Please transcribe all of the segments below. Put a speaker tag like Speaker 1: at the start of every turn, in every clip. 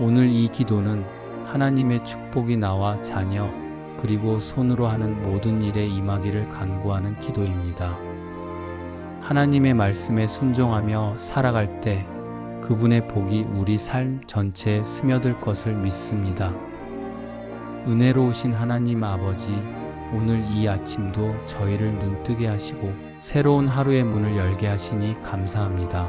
Speaker 1: 오늘 이 기도는 하나님의 축복이 나와 자녀, 그리고 손으로 하는 모든 일에 임하기를 간구하는 기도입니다. 하나님의 말씀에 순종하며 살아갈 때 그분의 복이 우리 삶 전체에 스며들 것을 믿습니다. 은혜로우신 하나님 아버지, 오늘 이 아침도 저희를 눈뜨게 하시고 새로운 하루의 문을 열게 하시니 감사합니다.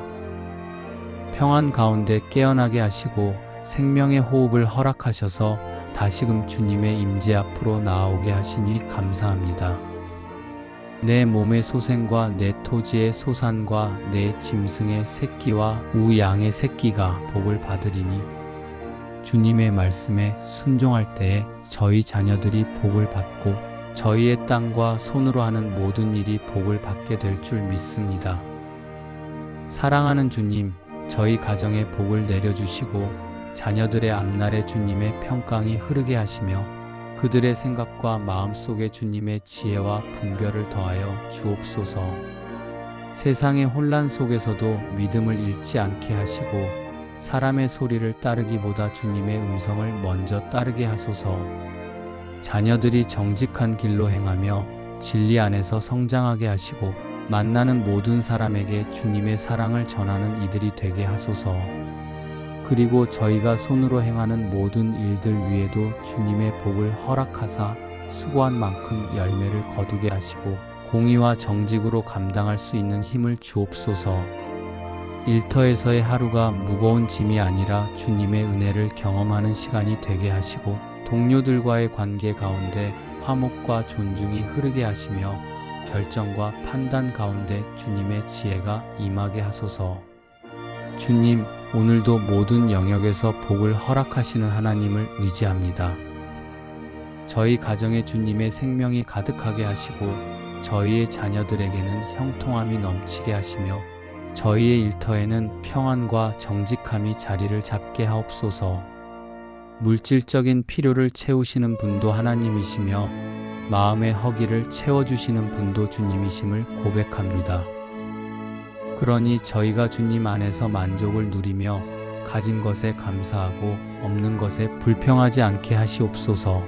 Speaker 1: 평안 가운데 깨어나게 하시고 생명의 호흡을 허락하셔서 다시금 주님의 임재 앞으로 나아오게 하시니 감사합니다. 내 몸의 소생과 내 토지의 소산과 내 짐승의 새끼와 우양의 새끼가 복을 받으리니 주님의 말씀에 순종할 때에 저희 자녀들이 복을 받고 저희의 땅과 손으로 하는 모든 일이 복을 받게 될 줄 믿습니다. 사랑하는 주님, 저희 가정에 복을 내려주시고 자녀들의 앞날에 주님의 평강이 흐르게 하시며 그들의 생각과 마음 속에 주님의 지혜와 분별을 더하여 주옵소서. 세상의 혼란 속에서도 믿음을 잃지 않게 하시고 사람의 소리를 따르기보다 주님의 음성을 먼저 따르게 하소서. 자녀들이 정직한 길로 행하며 진리 안에서 성장하게 하시고 만나는 모든 사람에게 주님의 사랑을 전하는 이들이 되게 하소서. 그리고 저희가 손으로 행하는 모든 일들 위에도 주님의 복을 허락하사 수고한 만큼 열매를 거두게 하시고 공의와 정직으로 감당할 수 있는 힘을 주옵소서. 일터에서의 하루가 무거운 짐이 아니라 주님의 은혜를 경험하는 시간이 되게 하시고 동료들과의 관계 가운데 화목과 존중이 흐르게 하시며 결정과 판단 가운데 주님의 지혜가 임하게 하소서. 주님, 오늘도 모든 영역에서 복을 허락하시는 하나님을 의지합니다. 저희 가정에 주님의 생명이 가득하게 하시고 저희의 자녀들에게는 형통함이 넘치게 하시며 저희의 일터에는 평안과 정직함이 자리를 잡게 하옵소서. 물질적인 필요를 채우시는 분도 하나님이시며 마음의 허기를 채워주시는 분도 주님이심을 고백합니다. 그러니 저희가 주님 안에서 만족을 누리며 가진 것에 감사하고 없는 것에 불평하지 않게 하시옵소서.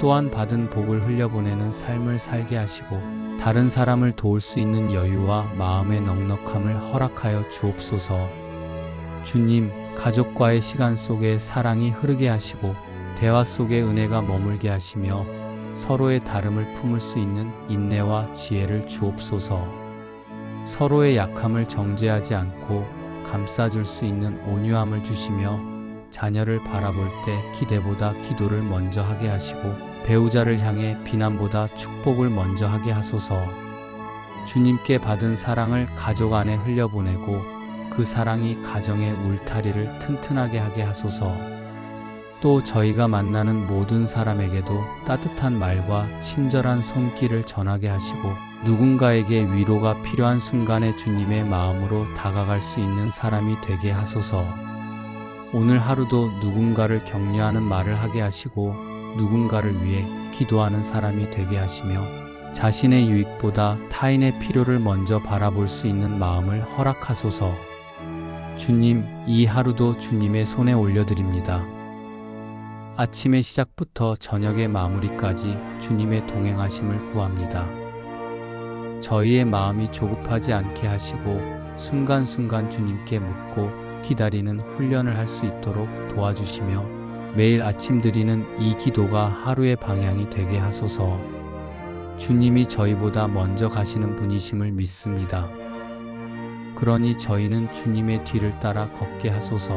Speaker 1: 또한 받은 복을 흘려보내는 삶을 살게 하시고 다른 사람을 도울 수 있는 여유와 마음의 넉넉함을 허락하여 주옵소서. 주님, 가족과의 시간 속에 사랑이 흐르게 하시고 대화 속에 은혜가 머물게 하시며 서로의 다름을 품을 수 있는 인내와 지혜를 주옵소서. 서로의 약함을 정죄하지 않고 감싸줄 수 있는 온유함을 주시며 자녀를 바라볼 때 기대보다 기도를 먼저 하게 하시고 배우자를 향해 비난보다 축복을 먼저 하게 하소서. 주님께 받은 사랑을 가족 안에 흘려보내고 그 사랑이 가정의 울타리를 튼튼하게 하게 하소서. 또 저희가 만나는 모든 사람에게도 따뜻한 말과 친절한 손길을 전하게 하시고 누군가에게 위로가 필요한 순간에 주님의 마음으로 다가갈 수 있는 사람이 되게 하소서. 오늘 하루도 누군가를 격려하는 말을 하게 하시고 누군가를 위해 기도하는 사람이 되게 하시며 자신의 유익보다 타인의 필요를 먼저 바라볼 수 있는 마음을 허락하소서. 주님, 이 하루도 주님의 손에 올려드립니다. 아침의 시작부터 저녁의 마무리까지 주님의 동행하심을 구합니다. 저희의 마음이 조급하지 않게 하시고 순간순간 주님께 묻고 기다리는 훈련을 할 수 있도록 도와주시며 매일 아침 드리는 이 기도가 하루의 방향이 되게 하소서. 주님이 저희보다 먼저 가시는 분이심을 믿습니다. 그러니 저희는 주님의 뒤를 따라 걷게 하소서.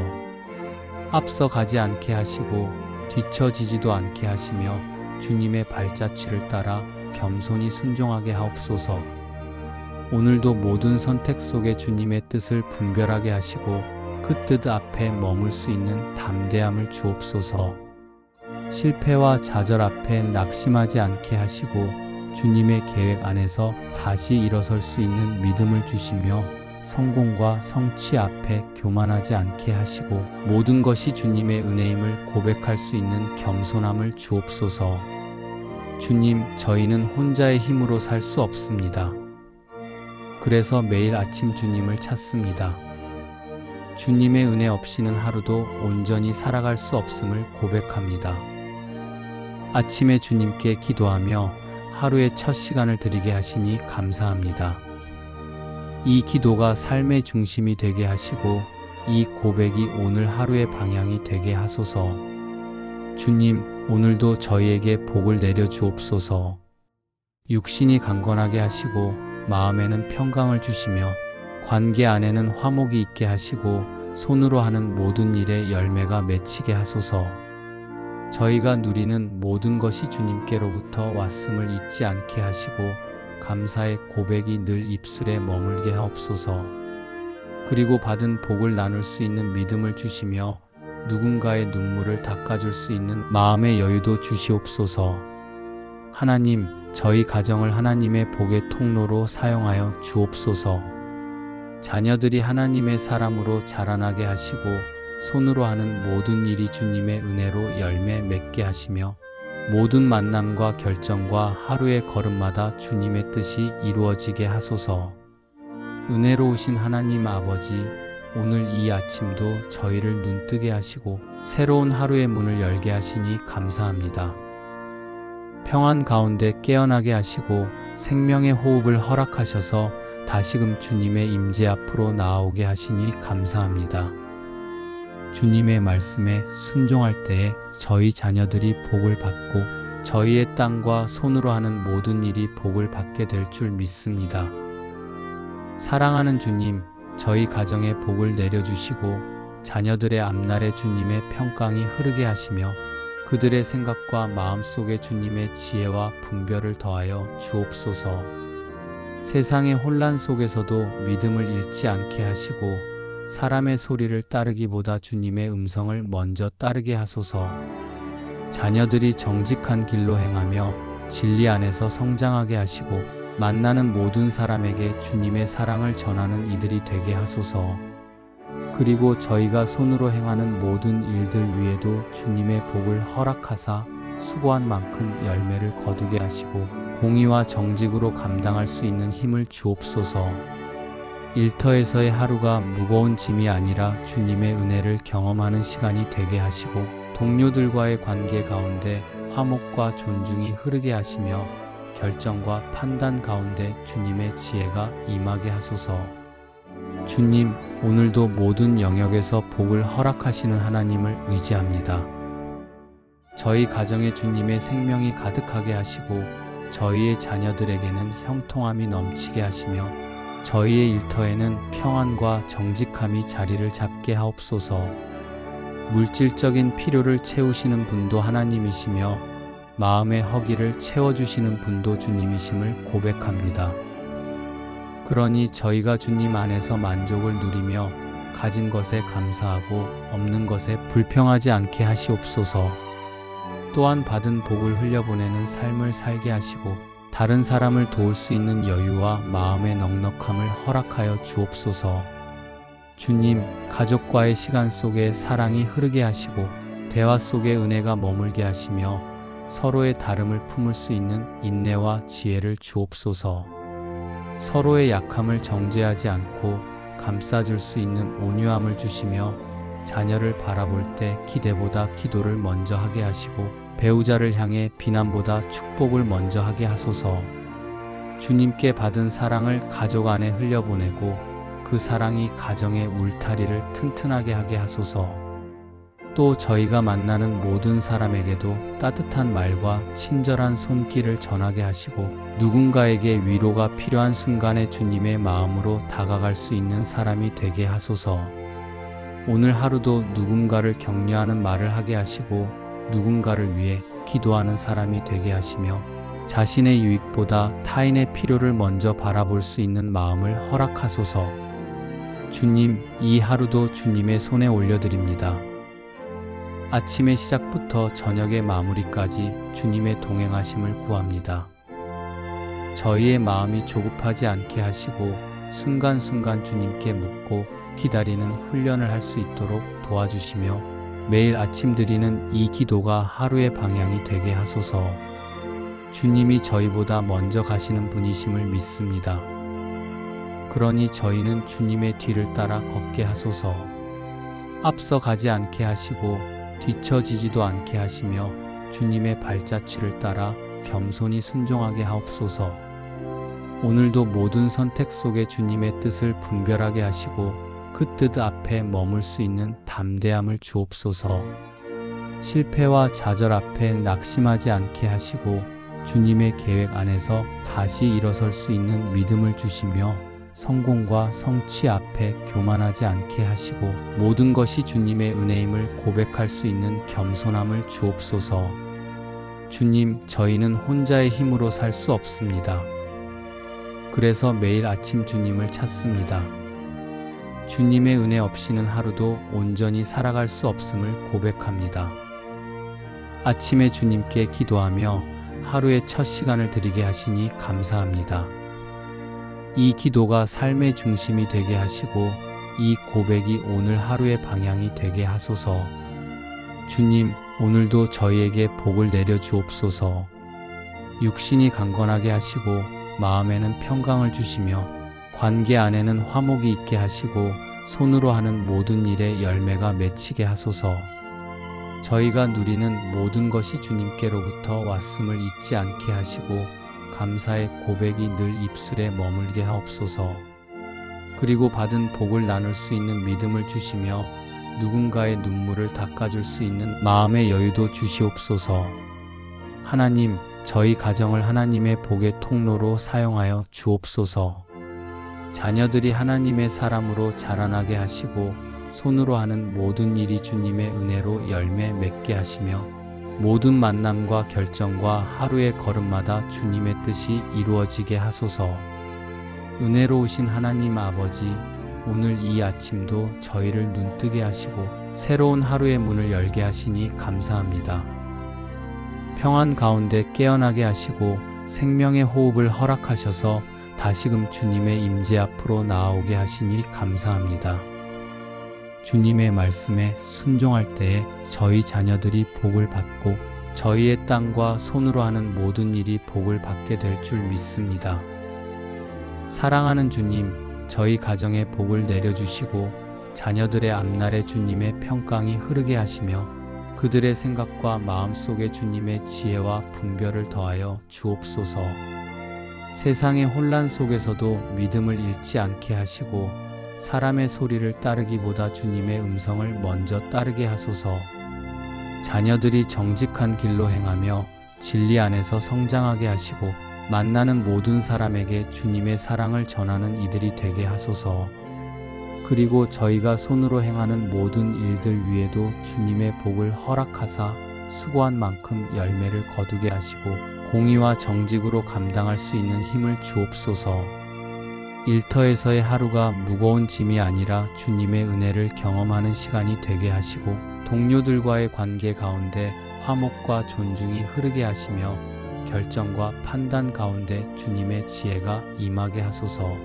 Speaker 1: 앞서 가지 않게 하시고 뒤처지지도 않게 하시며 주님의 발자취를 따라 겸손히 순종하게 하옵소서. 오늘도 모든 선택 속에 주님의 뜻을 분별하게 하시고 그 뜻 앞에 머물 수 있는 담대함을 주옵소서. 실패와 좌절 앞에 낙심하지 않게 하시고 주님의 계획 안에서 다시 일어설 수 있는 믿음을 주시며 성공과 성취 앞에 교만하지 않게 하시고 모든 것이 주님의 은혜임을 고백할 수 있는 겸손함을 주옵소서. 주님, 저희는 혼자의 힘으로 살 수 없습니다. 그래서 매일 아침 주님을 찾습니다. 주님의 은혜 없이는 하루도 온전히 살아갈 수 없음을 고백합니다. 아침에 주님께 기도하며 하루의 첫 시간을 드리게 하시니 감사합니다. 이 기도가 삶의 중심이 되게 하시고 이 고백이 오늘 하루의 방향이 되게 하소서. 주님, 오늘도 저희에게 복을 내려 주옵소서. 육신이 강건하게 하시고 마음에는 평강을 주시며 관계 안에는 화목이 있게 하시고 손으로 하는 모든 일에 열매가 맺히게 하소서. 저희가 누리는 모든 것이 주님께로부터 왔음을 잊지 않게 하시고 감사의 고백이 늘 입술에 머물게 하옵소서. 그리고 받은 복을 나눌 수 있는 믿음을 주시며 누군가의 눈물을 닦아줄 수 있는 마음의 여유도 주시옵소서. 하나님, 저희 가정을 하나님의 복의 통로로 사용하여 주옵소서. 자녀들이 하나님의 사람으로 자라나게 하시고 손으로 하는 모든 일이 주님의 은혜로 열매 맺게 하시며 모든 만남과 결정과 하루의 걸음마다 주님의 뜻이 이루어지게 하소서. 은혜로우신 하나님 아버지, 오늘 이 아침도 저희를 눈뜨게 하시고 새로운 하루의 문을 열게 하시니 감사합니다. 평안 가운데 깨어나게 하시고 생명의 호흡을 허락하셔서 다시금 주님의 임재 앞으로 나아오게 하시니 감사합니다. 주님의 말씀에 순종할 때에 저희 자녀들이 복을 받고 저희의 땅과 손으로 하는 모든 일이 복을 받게 될 줄 믿습니다. 사랑하는 주님, 저희 가정에 복을 내려주시고 자녀들의 앞날에 주님의 평강이 흐르게 하시며 그들의 생각과 마음 속에 주님의 지혜와 분별을 더하여 주옵소서. 세상의 혼란 속에서도 믿음을 잃지 않게 하시고 사람의 소리를 따르기보다 주님의 음성을 먼저 따르게 하소서. 자녀들이 정직한 길로 행하며 진리 안에서 성장하게 하시고 만나는 모든 사람에게 주님의 사랑을 전하는 이들이 되게 하소서. 그리고 저희가 손으로 행하는 모든 일들 위에도 주님의 복을 허락하사 수고한 만큼 열매를 거두게 하시고 공의와 정직으로 감당할 수 있는 힘을 주옵소서. 일터에서의 하루가 무거운 짐이 아니라 주님의 은혜를 경험하는 시간이 되게 하시고 동료들과의 관계 가운데 화목과 존중이 흐르게 하시며 결정과 판단 가운데 주님의 지혜가 임하게 하소서. 주님, 오늘도 모든 영역에서 복을 허락하시는 하나님을 의지합니다. 저희 가정에 주님의 생명이 가득하게 하시고 저희의 자녀들에게는 형통함이 넘치게 하시며 저희의 일터에는 평안과 정직함이 자리를 잡게 하옵소서. 물질적인 필요를 채우시는 분도 하나님이시며 마음의 허기를 채워주시는 분도 주님이심을 고백합니다. 그러니 저희가 주님 안에서 만족을 누리며 가진 것에 감사하고 없는 것에 불평하지 않게 하시옵소서. 또한 받은 복을 흘려보내는 삶을 살게 하시고 다른 사람을 도울 수 있는 여유와 마음의 넉넉함을 허락하여 주옵소서. 주님, 가족과의 시간 속에 사랑이 흐르게 하시고 대화 속에 은혜가 머물게 하시며 서로의 다름을 품을 수 있는 인내와 지혜를 주옵소서. 서로의 약함을 정죄하지 않고 감싸줄 수 있는 온유함을 주시며 자녀를 바라볼 때 기대보다 기도를 먼저 하게 하시고 배우자를 향해 비난보다 축복을 먼저 하게 하소서. 주님께 받은 사랑을 가족 안에 흘려보내고 그 사랑이 가정의 울타리를 튼튼하게 하게 하소서. 또 저희가 만나는 모든 사람에게도 따뜻한 말과 친절한 손길을 전하게 하시고 누군가에게 위로가 필요한 순간에 주님의 마음으로 다가갈 수 있는 사람이 되게 하소서. 오늘 하루도 누군가를 격려하는 말을 하게 하시고 누군가를 위해 기도하는 사람이 되게 하시며 자신의 유익보다 타인의 필요를 먼저 바라볼 수 있는 마음을 허락하소서. 주님, 이 하루도 주님의 손에 올려드립니다. 아침의 시작부터 저녁의 마무리까지 주님의 동행하심을 구합니다. 저희의 마음이 조급하지 않게 하시고 순간순간 주님께 묻고 기다리는 훈련을 할 수 있도록 도와주시며 매일 아침 드리는 이 기도가 하루의 방향이 되게 하소서. 주님이 저희보다 먼저 가시는 분이심을 믿습니다. 그러니 저희는 주님의 뒤를 따라 걷게 하소서. 앞서 가지 않게 하시고 뒤처지지도 않게 하시며 주님의 발자취를 따라 겸손히 순종하게 하옵소서. 오늘도 모든 선택 속에 주님의 뜻을 분별하게 하시고 그 뜻 앞에 머물 수 있는 담대함을 주옵소서. 실패와 좌절 앞에 낙심하지 않게 하시고 주님의 계획 안에서 다시 일어설 수 있는 믿음을 주시며 성공과 성취 앞에 교만하지 않게 하시고 모든 것이 주님의 은혜임을 고백할 수 있는 겸손함을 주옵소서. 주님, 저희는 혼자의 힘으로 살 수 없습니다. 그래서 매일 아침 주님을 찾습니다. 주님의 은혜 없이는 하루도 온전히 살아갈 수 없음을 고백합니다. 아침에 주님께 기도하며 하루의 첫 시간을 드리게 하시니 감사합니다. 이 기도가 삶의 중심이 되게 하시고 이 고백이 오늘 하루의 방향이 되게 하소서. 주님, 오늘도 저희에게 복을 내려 주옵소서. 육신이 강건하게 하시고 마음에는 평강을 주시며 관계 안에는 화목이 있게 하시고 손으로 하는 모든 일에 열매가 맺히게 하소서. 저희가 누리는 모든 것이 주님께로부터 왔음을 잊지 않게 하시고 감사의 고백이 늘 입술에 머물게 하옵소서. 그리고 받은 복을 나눌 수 있는 믿음을 주시며 누군가의 눈물을 닦아줄 수 있는 마음의 여유도 주시옵소서. 하나님, 저희 가정을 하나님의 복의 통로로 사용하여 주옵소서. 자녀들이 하나님의 사람으로 자라나게 하시고 손으로 하는 모든 일이 주님의 은혜로 열매 맺게 하시며 모든 만남과 결정과 하루의 걸음마다 주님의 뜻이 이루어지게 하소서. 은혜로우신 하나님 아버지, 오늘 이 아침도 저희를 눈뜨게 하시고 새로운 하루의 문을 열게 하시니 감사합니다. 평안 가운데 깨어나게 하시고 생명의 호흡을 허락하셔서 다시금 주님의 임재 앞으로 나아오게 하시니 감사합니다. 주님의 말씀에 순종할 때에 저희 자녀들이 복을 받고 저희의 땅과 손으로 하는 모든 일이 복을 받게 될 줄 믿습니다. 사랑하는 주님, 저희 가정에 복을 내려주시고 자녀들의 앞날에 주님의 평강이 흐르게 하시며 그들의 생각과 마음 속에 주님의 지혜와 분별을 더하여 주옵소서. 세상의 혼란 속에서도 믿음을 잃지 않게 하시고 사람의 소리를 따르기보다 주님의 음성을 먼저 따르게 하소서. 자녀들이 정직한 길로 행하며 진리 안에서 성장하게 하시고 만나는 모든 사람에게 주님의 사랑을 전하는 이들이 되게 하소서. 그리고 저희가 손으로 행하는 모든 일들 위에도 주님의 복을 허락하사 수고한 만큼 열매를 거두게 하시고 공의와 정직으로 감당할 수 있는 힘을 주옵소서. 일터에서의 하루가 무거운 짐이 아니라 주님의 은혜를 경험하는 시간이 되게 하시고 동료들과의 관계 가운데 화목과 존중이 흐르게 하시며 결정과 판단 가운데 주님의 지혜가 임하게 하소서.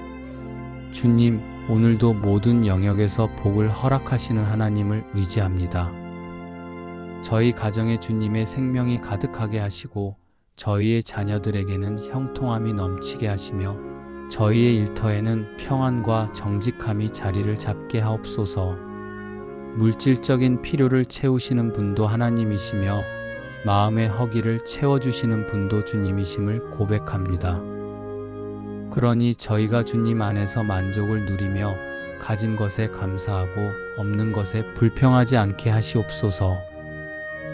Speaker 1: 주님, 오늘도 모든 영역에서 복을 허락하시는 하나님을 의지합니다. 저희 가정에 주님의 생명이 가득하게 하시고 저희의 자녀들에게는 형통함이 넘치게 하시며 저희의 일터에는 평안과 정직함이 자리를 잡게 하옵소서. 물질적인 필요를 채우시는 분도 하나님이시며 마음의 허기를 채워주시는 분도 주님이심을 고백합니다. 그러니 저희가 주님 안에서 만족을 누리며 가진 것에 감사하고 없는 것에 불평하지 않게 하시옵소서.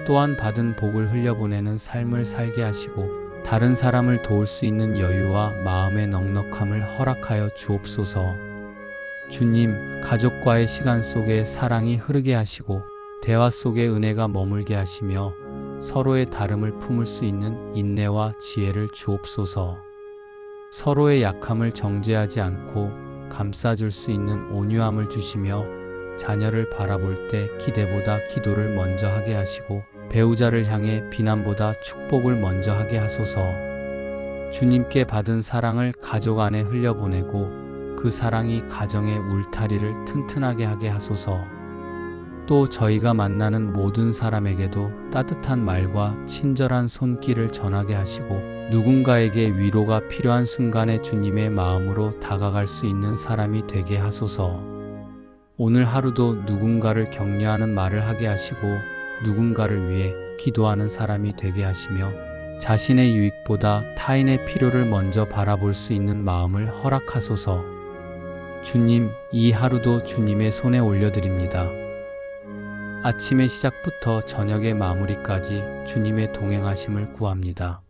Speaker 1: 또한 받은 복을 흘려보내는 삶을 살게 하시고 다른 사람을 도울 수 있는 여유와 마음의 넉넉함을 허락하여 주옵소서. 주님, 가족과의 시간 속에 사랑이 흐르게 하시고 대화 속에 은혜가 머물게 하시며 서로의 다름을 품을 수 있는 인내와 지혜를 주옵소서. 서로의 약함을 정죄하지 않고 감싸줄 수 있는 온유함을 주시며 자녀를 바라볼 때 기대보다 기도를 먼저 하게 하시고 배우자를 향해 비난보다 축복을 먼저 하게 하소서. 주님께 받은 사랑을 가족 안에 흘려보내고 그 사랑이 가정의 울타리를 튼튼하게 하게 하소서. 또 저희가 만나는 모든 사람에게도 따뜻한 말과 친절한 손길을 전하게 하시고 누군가에게 위로가 필요한 순간에 주님의 마음으로 다가갈 수 있는 사람이 되게 하소서. 오늘 하루도 누군가를 격려하는 말을 하게 하시고 누군가를 위해 기도하는 사람이 되게 하시며 자신의 유익보다 타인의 필요를 먼저 바라볼 수 있는 마음을 허락하소서. 주님, 이 하루도 주님의 손에 올려드립니다. 아침의 시작부터 저녁의 마무리까지 주님의 동행하심을 구합니다.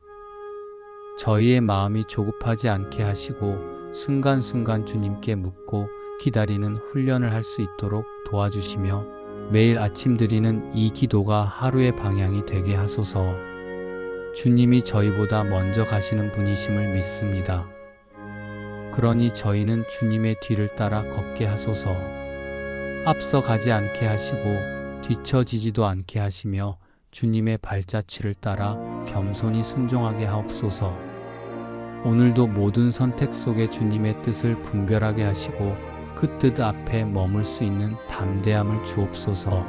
Speaker 1: 저희의 마음이 조급하지 않게 하시고 순간순간 주님께 묻고 기다리는 훈련을 할 수 있도록 도와주시며 매일 아침 드리는 이 기도가 하루의 방향이 되게 하소서. 주님이 저희보다 먼저 가시는 분이심을 믿습니다. 그러니 저희는 주님의 뒤를 따라 걷게 하소서. 앞서 가지 않게 하시고 뒤처지지도 않게 하시며 주님의 발자취를 따라 겸손히 순종하게 하옵소서. 오늘도 모든 선택 속에 주님의 뜻을 분별하게 하시고 그 뜻 앞에 머물 수 있는 담대함을 주옵소서.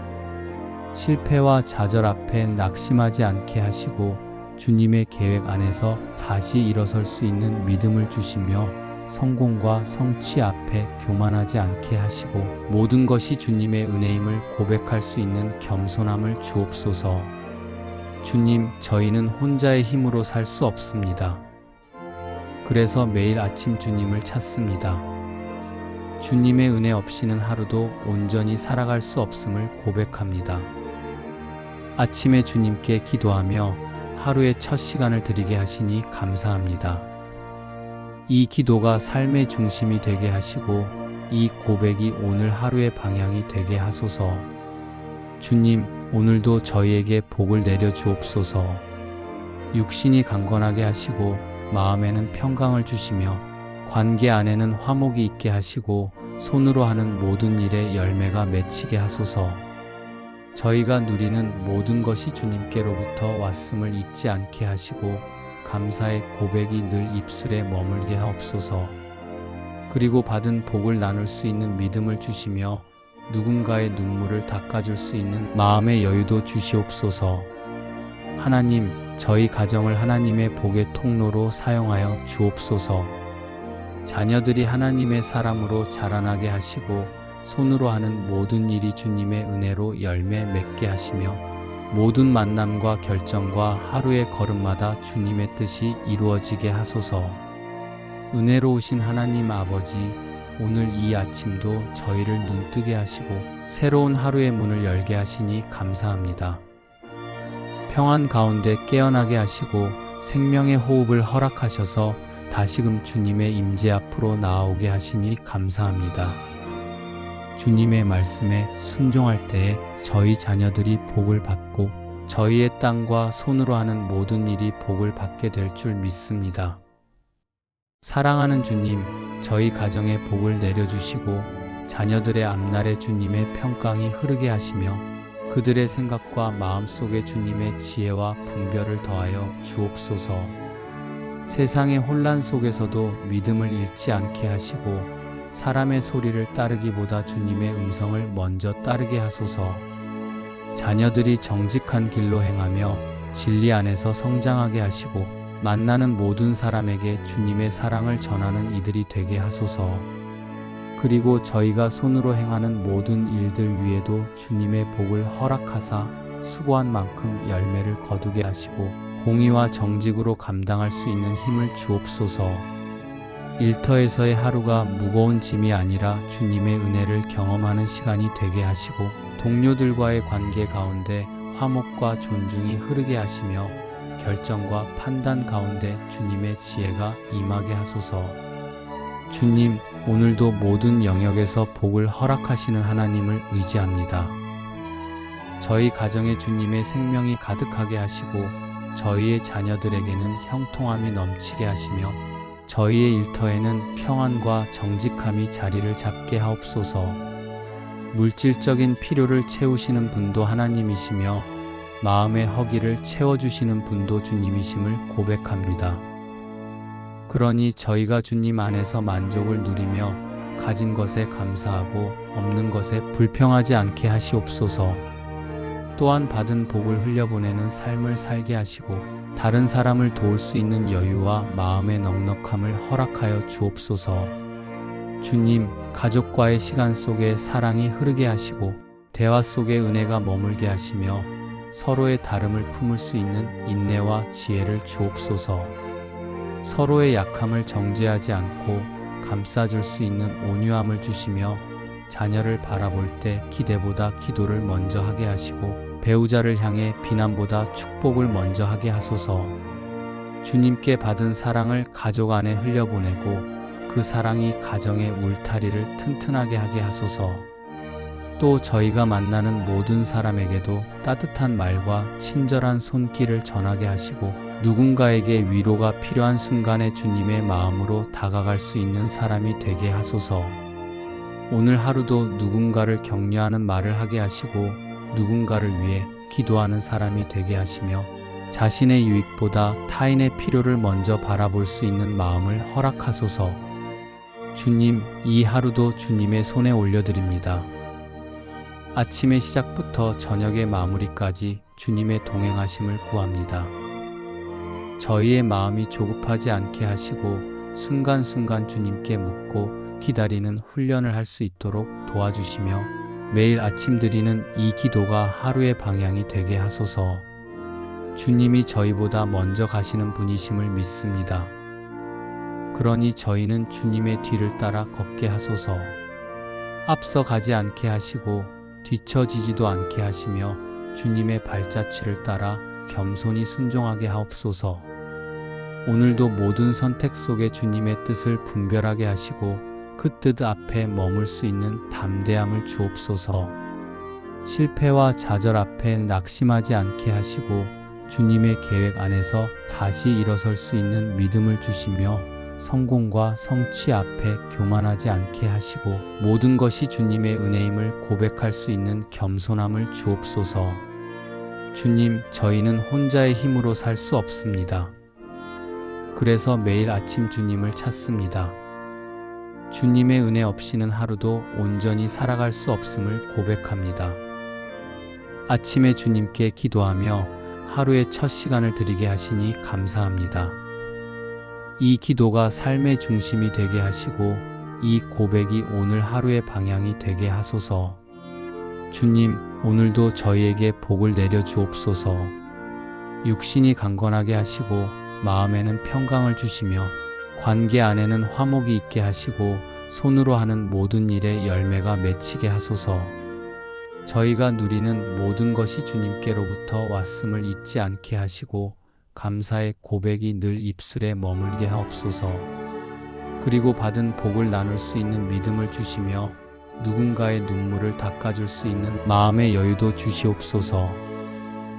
Speaker 1: 실패와 좌절 앞에 낙심하지 않게 하시고 주님의 계획 안에서 다시 일어설 수 있는 믿음을 주시며 성공과 성취 앞에 교만하지 않게 하시고 모든 것이 주님의 은혜임을 고백할 수 있는 겸손함을 주옵소서. 주님, 저희는 혼자의 힘으로 살 수 없습니다. 그래서 매일 아침 주님을 찾습니다. 주님의 은혜 없이는 하루도 온전히 살아갈 수 없음을 고백합니다. 아침에 주님께 기도하며 하루의 첫 시간을 드리게 하시니 감사합니다. 이 기도가 삶의 중심이 되게 하시고 이 고백이 오늘 하루의 방향이 되게 하소서. 주님, 오늘도 저희에게 복을 내려 주옵소서. 육신이 강건하게 하시고 마음에는 평강을 주시며 관계 안에는 화목이 있게 하시고 손으로 하는 모든 일에 열매가 맺히게 하소서. 저희가 누리는 모든 것이 주님께로부터 왔음을 잊지 않게 하시고 감사의 고백이 늘 입술에 머물게 하옵소서. 그리고 받은 복을 나눌 수 있는 믿음을 주시며 누군가의 눈물을 닦아줄 수 있는 마음의 여유도 주시옵소서. 하나님, 저희 가정을 하나님의 복의 통로로 사용하여 주옵소서. 자녀들이 하나님의 사람으로 자라나게 하시고 손으로 하는 모든 일이 주님의 은혜로 열매 맺게 하시며 모든 만남과 결정과 하루의 걸음마다 주님의 뜻이 이루어지게 하소서. 은혜로우신 하나님 아버지, 오늘 이 아침도 저희를 눈뜨게 하시고 새로운 하루의 문을 열게 하시니 감사합니다. 평안 가운데 깨어나게 하시고 생명의 호흡을 허락하셔서 다시금 주님의 임재 앞으로 나아오게 하시니 감사합니다. 주님의 말씀에 순종할 때에 저희 자녀들이 복을 받고 저희의 땅과 손으로 하는 모든 일이 복을 받게 될 줄 믿습니다. 사랑하는 주님, 저희 가정에 복을 내려주시고 자녀들의 앞날에 주님의 평강이 흐르게 하시며 그들의 생각과 마음 속에 주님의 지혜와 분별을 더하여 주옵소서. 세상의 혼란 속에서도 믿음을 잃지 않게 하시고 사람의 소리를 따르기보다 주님의 음성을 먼저 따르게 하소서. 자녀들이 정직한 길로 행하며 진리 안에서 성장하게 하시고 만나는 모든 사람에게 주님의 사랑을 전하는 이들이 되게 하소서. 그리고 저희가 손으로 행하는 모든 일들 위에도 주님의 복을 허락하사 수고한 만큼 열매를 거두게 하시고 공의와 정직으로 감당할 수 있는 힘을 주옵소서. 일터에서의 하루가 무거운 짐이 아니라 주님의 은혜를 경험하는 시간이 되게 하시고 동료들과의 관계 가운데 화목과 존중이 흐르게 하시며 결정과 판단 가운데 주님의 지혜가 임하게 하소서. 주님, 오늘도 모든 영역에서 복을 허락하시는 하나님을 의지합니다. 저희 가정에 주님의 생명이 가득하게 하시고 저희의 자녀들에게는 형통함이 넘치게 하시며 저희의 일터에는 평안과 정직함이 자리를 잡게 하옵소서. 물질적인 필요를 채우시는 분도 하나님이시며 마음의 허기를 채워주시는 분도 주님이심을 고백합니다. 그러니 저희가 주님 안에서 만족을 누리며 가진 것에 감사하고 없는 것에 불평하지 않게 하시옵소서. 또한 받은 복을 흘려보내는 삶을 살게 하시고 다른 사람을 도울 수 있는 여유와 마음의 넉넉함을 허락하여 주옵소서. 주님, 가족과의 시간 속에 사랑이 흐르게 하시고 대화 속에 은혜가 머물게 하시며 서로의 다름을 품을 수 있는 인내와 지혜를 주옵소서. 서로의 약함을 정죄하지 않고 감싸줄 수 있는 온유함을 주시며 자녀를 바라볼 때 기대보다 기도를 먼저 하게 하시고 배우자를 향해 비난보다 축복을 먼저 하게 하소서. 주님께 받은 사랑을 가족 안에 흘려보내고 그 사랑이 가정의 울타리를 튼튼하게 하게 하소서. 또 저희가 만나는 모든 사람에게도 따뜻한 말과 친절한 손길을 전하게 하시고 누군가에게 위로가 필요한 순간에 주님의 마음으로 다가갈 수 있는 사람이 되게 하소서. 오늘 하루도 누군가를 격려하는 말을 하게 하시고 누군가를 위해 기도하는 사람이 되게 하시며 자신의 유익보다 타인의 필요를 먼저 바라볼 수 있는 마음을 허락하소서. 주님, 이 하루도 주님의 손에 올려드립니다. 아침의 시작부터 저녁의 마무리까지 주님의 동행하심을 구합니다. 저희의 마음이 조급하지 않게 하시고 순간순간 주님께 묻고 기다리는 훈련을 할 수 있도록 도와주시며 매일 아침 드리는 이 기도가 하루의 방향이 되게 하소서. 주님이 저희보다 먼저 가시는 분이심을 믿습니다. 그러니 저희는 주님의 뒤를 따라 걷게 하소서. 앞서 가지 않게 하시고 뒤처지지도 않게 하시며 주님의 발자취를 따라 겸손히 순종하게 하옵소서. 오늘도 모든 선택 속에 주님의 뜻을 분별하게 하시고 그 뜻 앞에 머물 수 있는 담대함을 주옵소서. 실패와 좌절 앞에 낙심하지 않게 하시고 주님의 계획 안에서 다시 일어설 수 있는 믿음을 주시며 성공과 성취 앞에 교만하지 않게 하시고 모든 것이 주님의 은혜임을 고백할 수 있는 겸손함을 주옵소서. 주님, 저희는 혼자의 힘으로 살 수 없습니다. 그래서 매일 아침 주님을 찾습니다. 주님의 은혜 없이는 하루도 온전히 살아갈 수 없음을 고백합니다. 아침에 주님께 기도하며 하루의 첫 시간을 드리게 하시니 감사합니다. 이 기도가 삶의 중심이 되게 하시고 이 고백이 오늘 하루의 방향이 되게 하소서. 주님, 오늘도 저희에게 복을 내려 주옵소서. 육신이 강건하게 하시고 마음에는 평강을 주시며 관계 안에는 화목이 있게 하시고 손으로 하는 모든 일에 열매가 맺히게 하소서. 저희가 누리는 모든 것이 주님께로부터 왔음을 잊지 않게 하시고 감사의 고백이 늘 입술에 머물게 하옵소서. 그리고 받은 복을 나눌 수 있는 믿음을 주시며 누군가의 눈물을 닦아줄 수 있는 마음의 여유도 주시옵소서.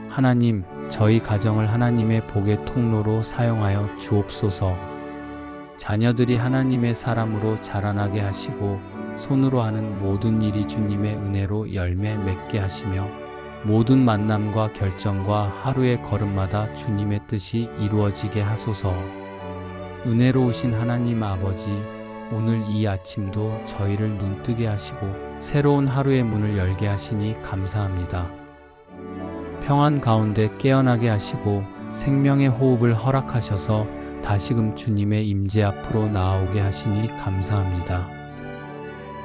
Speaker 1: 하나님, 저희 가정을 하나님의 복의 통로로 사용하여 주옵소서. 자녀들이 하나님의 사람으로 자라나게 하시고 손으로 하는 모든 일이 주님의 은혜로 열매 맺게 하시며 모든 만남과 결정과 하루의 걸음마다 주님의 뜻이 이루어지게 하소서. 은혜로우신 하나님 아버지, 오늘 이 아침도 저희를 눈뜨게 하시고 새로운 하루의 문을 열게 하시니 감사합니다. 평안 가운데 깨어나게 하시고 생명의 호흡을 허락하셔서 다시금 주님의 임재 앞으로 나아오게 하시니 감사합니다.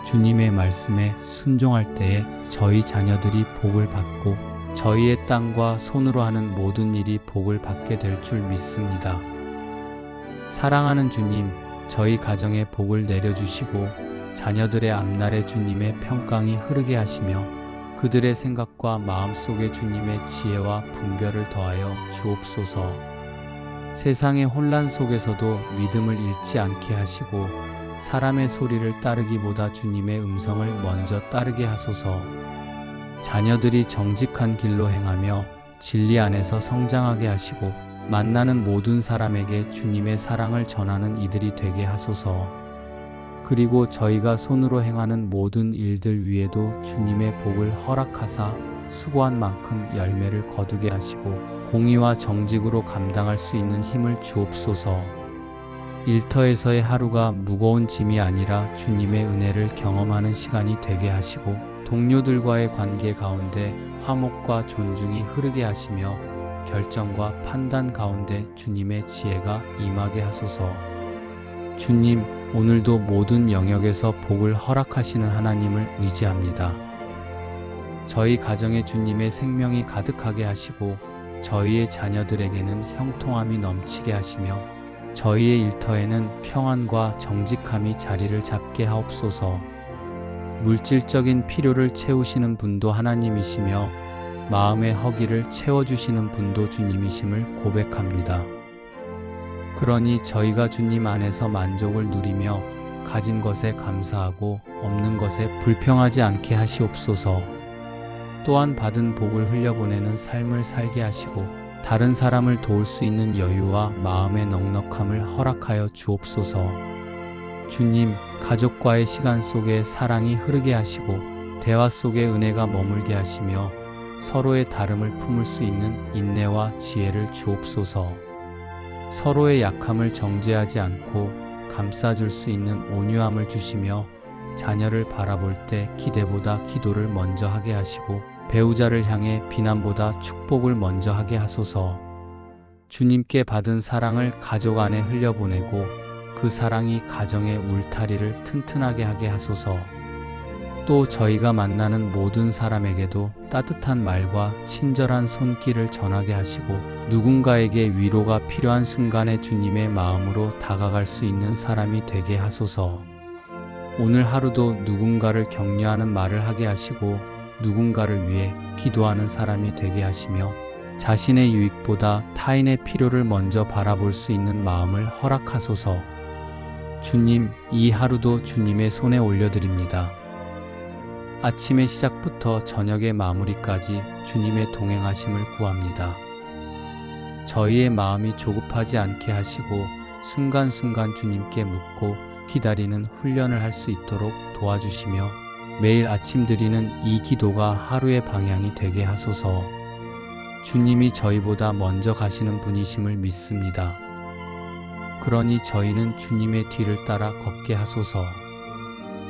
Speaker 1: 주님의 말씀에 순종할 때에 저희 자녀들이 복을 받고 저희의 땅과 손으로 하는 모든 일이 복을 받게 될 줄 믿습니다. 사랑하는 주님, 저희 가정에 복을 내려주시고 자녀들의 앞날에 주님의 평강이 흐르게 하시며 그들의 생각과 마음 속에 주님의 지혜와 분별을 더하여 주옵소서. 세상의 혼란 속에서도 믿음을 잃지 않게 하시고 사람의 소리를 따르기보다 주님의 음성을 먼저 따르게 하소서. 자녀들이 정직한 길로 행하며 진리 안에서 성장하게 하시고 만나는 모든 사람에게 주님의 사랑을 전하는 이들이 되게 하소서. 그리고 저희가 손으로 행하는 모든 일들 위에도 주님의 복을 허락하사 수고한 만큼 열매를 거두게 하시고 공의와 정직으로 감당할 수 있는 힘을 주옵소서. 일터에서의 하루가 무거운 짐이 아니라 주님의 은혜를 경험하는 시간이 되게 하시고 동료들과의 관계 가운데 화목과 존중이 흐르게 하시며 결정과 판단 가운데 주님의 지혜가 임하게 하소서. 주님, 오늘도 모든 영역에서 복을 허락하시는 하나님을 의지합니다. 저희 가정에 주님의 생명이 가득하게 하시고 저희의 자녀들에게는 형통함이 넘치게 하시며 저희의 일터에는 평안과 정직함이 자리를 잡게 하옵소서. 물질적인 필요를 채우시는 분도 하나님이시며 마음의 허기를 채워주시는 분도 주님이심을 고백합니다. 그러니 저희가 주님 안에서 만족을 누리며 가진 것에 감사하고 없는 것에 불평하지 않게 하시옵소서. 또한 받은 복을 흘려보내는 삶을 살게 하시고 다른 사람을 도울 수 있는 여유와 마음의 넉넉함을 허락하여 주옵소서. 주님, 가족과의 시간 속에 사랑이 흐르게 하시고 대화 속에 은혜가 머물게 하시며 서로의 다름을 품을 수 있는 인내와 지혜를 주옵소서. 서로의 약함을 정죄하지 않고 감싸줄 수 있는 온유함을 주시며 자녀를 바라볼 때 기대보다 기도를 먼저 하게 하시고 배우자를 향해 비난보다 축복을 먼저 하게 하소서. 주님께 받은 사랑을 가족 안에 흘려보내고 그 사랑이 가정의 울타리를 튼튼하게 하게 하소서. 또 저희가 만나는 모든 사람에게도 따뜻한 말과 친절한 손길을 전하게 하시고 누군가에게 위로가 필요한 순간에 주님의 마음으로 다가갈 수 있는 사람이 되게 하소서. 오늘 하루도 누군가를 격려하는 말을 하게 하시고 누군가를 위해 기도하는 사람이 되게 하시며 자신의 유익보다 타인의 필요를 먼저 바라볼 수 있는 마음을 허락하소서. 주님, 이 하루도 주님의 손에 올려드립니다. 아침의 시작부터 저녁의 마무리까지 주님의 동행하심을 구합니다. 저희의 마음이 조급하지 않게 하시고 순간순간 주님께 묻고 기다리는 훈련을 할 수 있도록 도와주시며 매일 아침 드리는 이 기도가 하루의 방향이 되게 하소서. 주님이 저희보다 먼저 가시는 분이심을 믿습니다. 그러니 저희는 주님의 뒤를 따라 걷게 하소서.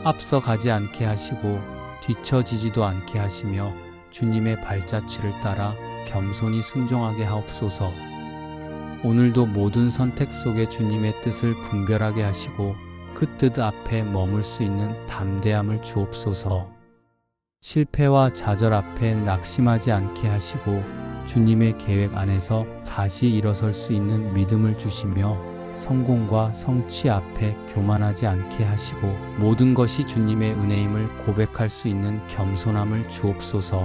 Speaker 1: 앞서 가지 않게 하시고 뒤처지지도 않게 하시며 주님의 발자취를 따라 겸손히 순종하게 하옵소서. 오늘도 모든 선택 속에 주님의 뜻을 분별하게 하시고 그 뜻 앞에 머물 수 있는 담대함을 주옵소서. 실패와 좌절 앞에 낙심하지 않게 하시고 주님의 계획 안에서 다시 일어설 수 있는 믿음을 주시며 성공과 성취 앞에 교만하지 않게 하시고 모든 것이 주님의 은혜임을 고백할 수 있는 겸손함을 주옵소서.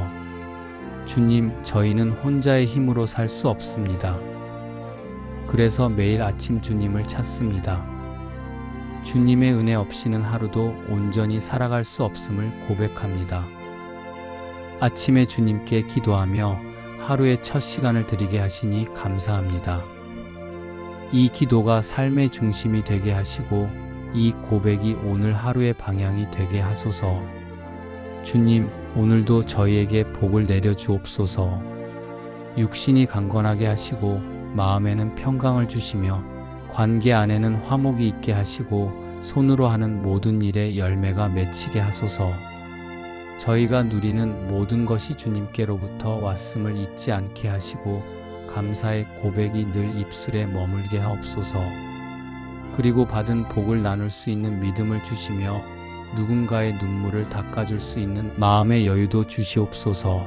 Speaker 1: 주님, 저희는 혼자의 힘으로 살 수 없습니다. 그래서 매일 아침 주님을 찾습니다. 주님의 은혜 없이는 하루도 온전히 살아갈 수 없음을 고백합니다. 아침에 주님께 기도하며 하루의 첫 시간을 드리게 하시니 감사합니다. 이 기도가 삶의 중심이 되게 하시고 이 고백이 오늘 하루의 방향이 되게 하소서. 주님, 오늘도 저희에게 복을 내려 주옵소서. 육신이 강건하게 하시고 마음에는 평강을 주시며 관계 안에는 화목이 있게 하시고 손으로 하는 모든 일에 열매가 맺히게 하소서. 저희가 누리는 모든 것이 주님께로부터 왔음을 잊지 않게 하시고 감사의 고백이 늘 입술에 머물게 하옵소서. 그리고 받은 복을 나눌 수 있는 믿음을 주시며 누군가의 눈물을 닦아줄 수 있는 마음의 여유도 주시옵소서.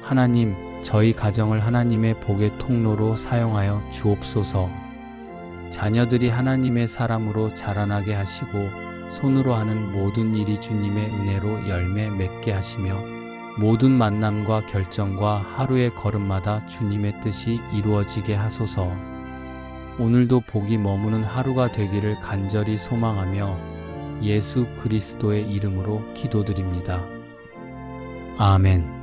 Speaker 1: 하나님, 저희 가정을 하나님의 복의 통로로 사용하여 주옵소서. 자녀들이 하나님의 사람으로 자라나게 하시고 손으로 하는 모든 일이 주님의 은혜로 열매 맺게 하시며 모든 만남과 결정과 하루의 걸음마다 주님의 뜻이 이루어지게 하소서. 오늘도 복이 머무는 하루가 되기를 간절히 소망하며 예수 그리스도의 이름으로 기도드립니다. 아멘.